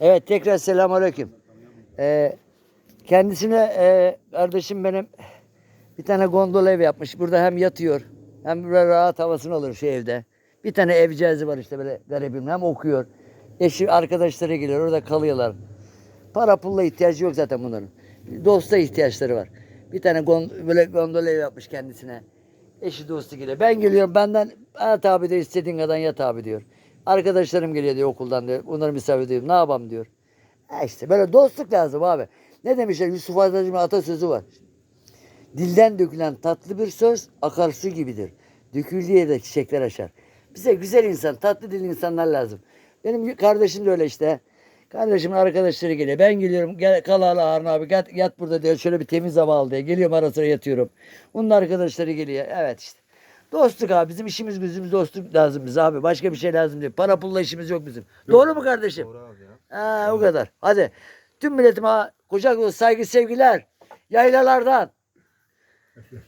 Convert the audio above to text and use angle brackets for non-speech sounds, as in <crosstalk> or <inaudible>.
Evet tekrar selamünaleyküm. Ee, kendisine e, kardeşim benim bir tane gondola ev yapmış. Burada hem yatıyor hem böyle rahat havasını alır şu evde. Bir tane evcezi var işte böyle garibim hem okuyor. Eşi arkadaşları geliyor orada kalıyorlar. Para pulla ihtiyacı yok zaten bunların. Dosta ihtiyaçları var. Bir tane gon, böyle gondola ev yapmış kendisine. Eşi dostu geliyor. Ben geliyorum benden yat abi de istediğin kadar yat abi diyor. Arkadaşlarım geliyor diyor okuldan diyor. Onları misafir ediyorum. Ne yapalım diyor. Ha işte böyle dostluk lazım abi. Ne demişler Yusuf Aydacı'nın atasözü var. Dilden dökülen tatlı bir söz akarsu gibidir. Döküldüğü yerde çiçekler açar. Bize güzel insan, tatlı dilli insanlar lazım. Benim kardeşim de öyle işte. Kardeşimin arkadaşları geliyor. Ben geliyorum. Gel kal hala Harun abi. Yat, yat burada diyor. Şöyle bir temiz hava al diye. Geliyorum ara sıra yatıyorum. Onun arkadaşları geliyor. Evet işte. Dostluk abi. Bizim işimiz gücümüz dostluk lazım bize abi. Başka bir şey lazım değil. Para pulla işimiz yok bizim. Doğru mu kardeşim? Doğru abi ya. Ha, o kadar. Hadi. Tüm milletime kucak dolusu saygı sevgiler. Yaylalardan. <laughs>